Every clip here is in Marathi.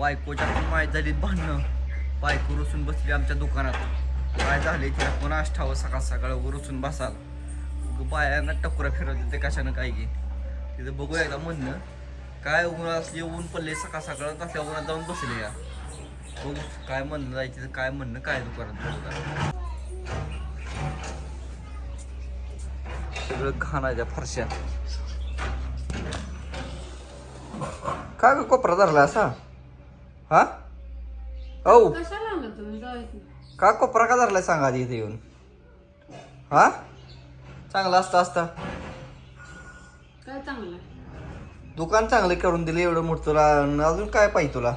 बायकोच्या पण माहीत झाली भांडणं. बायको रुसून बसली आमच्या दुकानात. काय झाले तिला कोण ठावं सकाळ सकाळ रुसून बसाल? बायांना टकोरा फिरवते ते कशानं काय घे. तिथं बघूया का म्हणणं. काय उन्हा असले ऊन पडले सकाळ सकाळ तसल्या उन्हात जाऊन बसले या. बघू काय म्हणणं जायचं काय म्हणणं काय दुकानात सगळं घाणाच्या फरशा काय कोपरा धरला असा? हा? औ. कशाला आलं तुम्ही? जायचं का कोपरा का धरलाय सांगा आधी इथे येऊन. हा? चांगला असता असता. काय चांगलं? आहे दुकान चांगलं करून दिलं एवढं मोठं तुला. अजून काय पाहिजे तुला?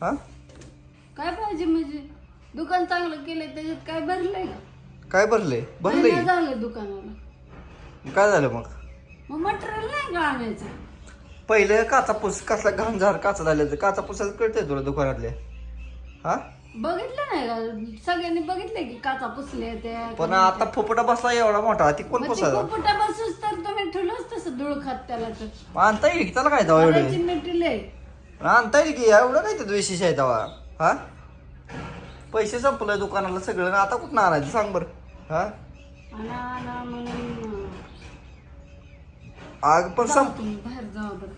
हा? काय पाहिजे म्हणजे? दुकान चांगलं केलंय त्याच्यात काय भरलंय? का काय भरले भरले झालं दुकानाला. काय झालं मग? मग मटेरियल नाही का आणायचं? पहिले काचा पुस कसला घाण झाड काचा झाले काचा पुसायला कळतंय तुला दुकानातले? हा? बघितलं नाही का? सगळ्यांनी बघितले की काचा पुसले ते. पण आता फुपटा बसला एवढा मोठा ती कोण पुसायचा पोपटा बसूस तर तुम्ही ठेवलंच तसं धूळ खात त्याला तर. आणता येईल की त्याला काय जावं एवढं? करायची मटेरियल आहे. आणता येईल की? एवढं काय त्यात विशेष आहे तेव्हा हा? पैसे संपलं दुकानाला सगळं आता कुठं आणायचं सांग बरं. हा? आणा आणा म्हणून. आग पण जाऊ संप तुम्ही बाहेर जावा बरं.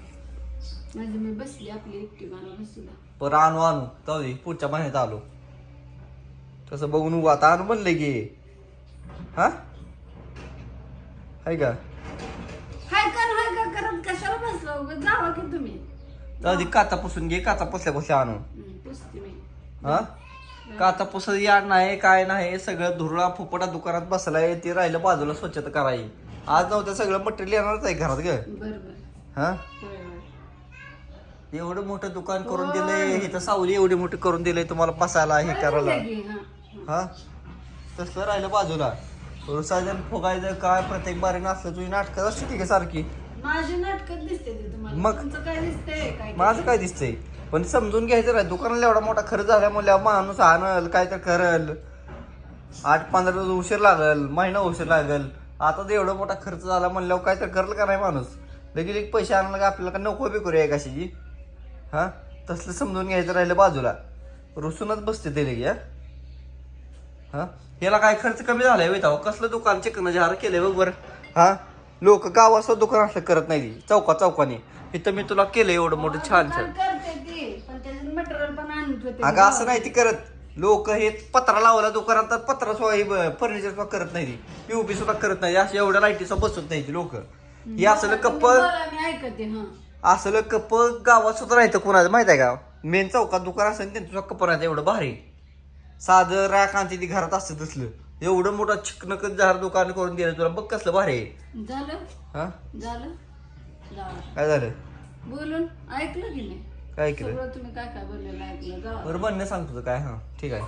म्हणजे मी बसली आपली एकटी मला आणू आणू. जाऊ दे पुढच्या महिन्यात आलो. तसं बघून उभं आता आणू म्हणले की. हा? आहे का? हाय कर हाय कर करत कशाला बसला उगाच? जावा की तुम्ही. जाऊ दे काचा पुसून घे काचा पुसल्या पुसल्या आणू. हं, पुसते मी. हा? काचा पुसत या नाही काय नाही सगळं धुरळा फुपटा दुकानात बसलाय ते राहिलं बाजूला स्वच्छता करायची आज नव्हतं सगळं मटेरियल येणारच आहे घरात ग. हा? एवढं मोठं दुकान करून दिलंय हे तर सावली एवढी मोठी करून दिलंय तुम्हाला बसायला हे करायला. की, हं. तसलं राहिलं बाजूला. रुसाजन फुगायचं काय प्रत्येक बारीनं असलं तुझी नाटकं असते ती का सारखी. माझी नाटकं दिसते ते तुम्हाला मग? काय दिसतंय माझं काय? दिसतंय? पण समजून घ्यायचं नाही दुकानाला एवढा मोठा खर्च झाला म्हणल्यावर माणूस आणल काय तर करल. आठ पंधरा दिवस उशीर लागल महिना उशीर लागल. आता तर एवढा मोठा खर्च झाला म्हणल्यावर काय तर करल का नाही माणूस? लगेच एक पैसे आणायला का आपल्याला का नको बी करूया कशाची? हा? तसलं समजून घ्यायचं राहिलं बाजूला. रुसूनच बसते ते लगे हा? हा? याला काय खर्च कमी झालाय वेता कसलं दुकान चिकन जार केलंय बघ बरं. हा? लोक गावाचं दुकान असं करत नाही चौका चौकाने. इथं मी तुला केलं एवढं मोठं छान छान. मटेरियल पण आणत होते अगं असं नाही ती करत. लोक हे पत्रा लावला दुकानात तर पत्रा सुद्धा फर्निचर सुद्धा करत नाही पीओपी सुद्धा करत नाही अशा एवढ्या लाईटी सुद्धा बसत नाही ती लोक. हे असलं कप्प असलं कप्प गावात सुद्धा राहतं कोणाचं माहीत आहे का? मेन चौकात दुकान असेल त्यांचं सुद्धा कप्प राहतं एवढं भारी. साधं राख आणते ती घरात असतं तसलं. एवढं मोठं चिकनक जहार दुकान करून दिलं तुला बघ कसलं भारी आहे. झालं? हा? काय झालं? बोलून ऐकलं की नाही? काय केलं सगळं तुम्ही काय काय बोललेलं ऐकलं जावा बरं म्हणणं सांग तुझं काय हा ठीक आहे.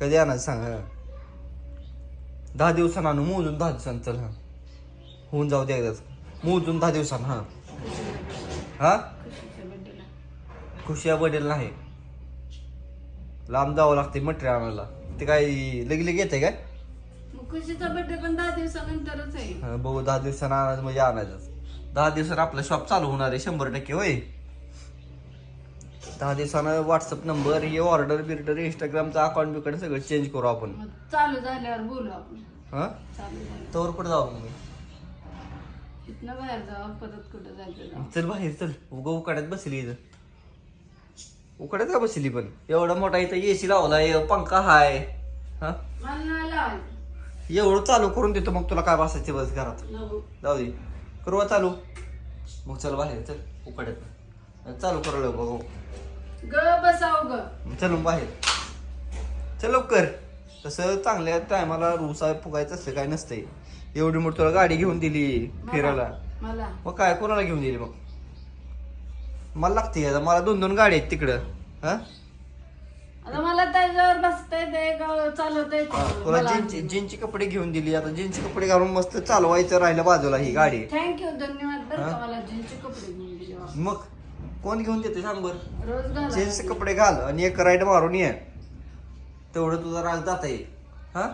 कधी आणायचं सांग हा. दहा दिवसानं आणू मोजून दहा दिवसानं चल हा. होऊन जाऊ दे एकदाच. मोजून दहा दिवसानं हा. हा? खुशीच्या बड्डेला. खुशिया बडेल नाही. लांब जावं लागते मटेरियल आणायला. ते काय लगे लगे येते काय? मग खुशीचा बड्डे पण दहा दिवसानंतरच आहे. हा, बघू दहा दिवसानं आणायचं म्हणजे आणायचंच. दहा दिवसानं आपलं शॉप चालू होणार आहे शंभर टक्के होय? दहा दिवसानं व्हॉट्सअप नंबर हे ऑर्डर बिर्डर इंस्टाग्रामचं अकाउंट बिकाउंट सगळं चेंज करू आपण. मग चालू झाल्यावर बोलू आपण. हा? चालू झालं तवर कुठं जाऊ मग मी? इथनं बाहेर जावा परत कुठं जायचं जाऊ चल बाहेर चल. उगा उकाड्यात बसली इथं. उकाड्यात का बसली पण? एवढा मोठा इथं एसी लावलाय पंखा हाय. हा? मला नाही लावायचं. एवढं चालू करून देतो मग तुला काय बसायचे बस घरात. नको. जाऊ दे. करू का चालू. मग चल बाहेर चल. उकाड्यात. चालू करू बघू. ग बसाव ग. चल बाहेर चल लवकर. तसं चांगल्या टायमाला रुसा फुगायचं असलं काय नसतंय. एवढी मोठी तुला गाडी घेऊन दिली फिरायला. मला? मग काय कोणाला घेऊन दिली मग? मला लागते आता. मला दोन दोन गाडी आहेत तिकडं. हा? आता मला त्याच्यावर बसता येते चालवता तुला येते जीन्सचे कपडे घेऊन दिली. आता जीन्सचे कपडे घालून मस्त चालवायचं राहिलं बाजूला ही गाडी. थँक्यू धन्यवाद बरं? का मला जीन्सचे कपडे घेऊन दिले बा. मग? कोण घेऊन देते सांग बर रोज घाला जीन्सचे कपडे घाल आणि एक राईड मारून ये. तेवढं तुझा राग जाता येईल हा?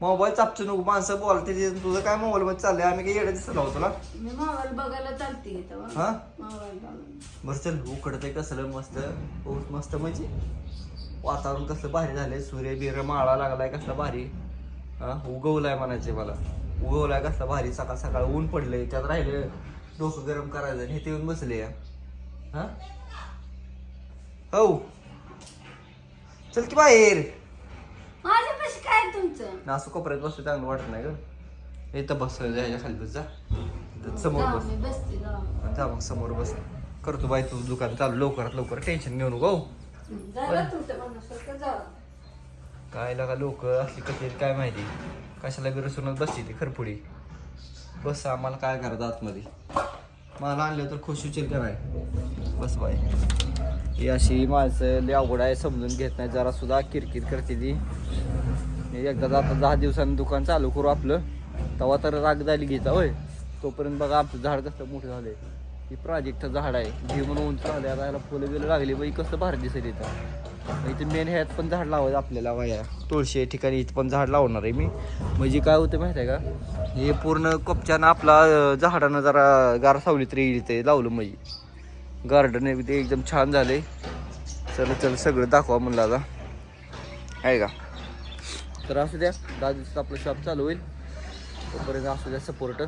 मोबाईल चापचू नको माणसं बोलते तुझं काय मोबाईल मध्ये चाललंय? आम्ही काही येडं दिसत लावतो तुला. मी बघायला चालते तेव्हा हा? बघायला. बरं चल उकडतंय कसलं मस्त. पाऊस मस्त म्हणजे? वातावरण कसलं भारी झालंय. सूर्य बिर माळा लागलाय कसला भारी. हा? उगवलाय म्हणायचे मला. उगवलाय कसला भारी. सकाळ सकाळ ऊन पडलंय. त्यात राहिले डोकं गरम करायचं आणि हे ते येऊन बसले या. हा? हो. चल की बाहेर. माझ्यापाशी काय तुमचं? ना असं कोपऱ्यात बसतो चांगलं वाटत नाही ग. इथं बस ह्याच्या खाली बस जा. इथं समोर बस. मी बसते जाऊ. जा मग समोर बस. करतो बाई तुझं दुकान चालू लवकरात लवकर टेन्शन घेऊ नको हो. झालं तुमचं म्हणण्यासारखं जाऊ काय लागा लोक असली कशी काय माहिती? कशाला बी रसूनच बसते ती खरपुडी. बस आम्हाला काय करायचं आतमध्ये? मला आणलं तर खुश उचल का नाही? बस बाय. ही अशी माणसं लय अवघड आहे समजून घेत नाही जरा सुद्धा किरकिर करते ती. एकदा आता दहा दिवसांनी दुकान चालू करू आपलं. तेव्हा तर राग झाली घेता होय. तोपर्यंत बघा आमचं झाड कसं मोठं झालंय. ही प्राजेक्टचं झाड आहे. भीमन उंच झालं आता याला फुलं बिलं लागली बाई कसं भारी दिसेल इथं. इथे मेन ह्यात पण झाड लावायचं आपल्याला वाया तुळशी या ठिकाणी इथं पण झाड लावणार आहे मी. म्हणजे काय होतं माहिती आहे का? हे पूर्ण कपच्यानं आपला झाडानं जरा गार सावली तरी येईल ते लावलं म्हणजे. गार्डन ते एकदम छान झाले चल चल सगळं दाखवा म्हणलं आता. आहे का? तर असू द्या दहा दिवसात आपलं शॉप चालू होईल. तोपर्यंत असू द्या सपोर्ट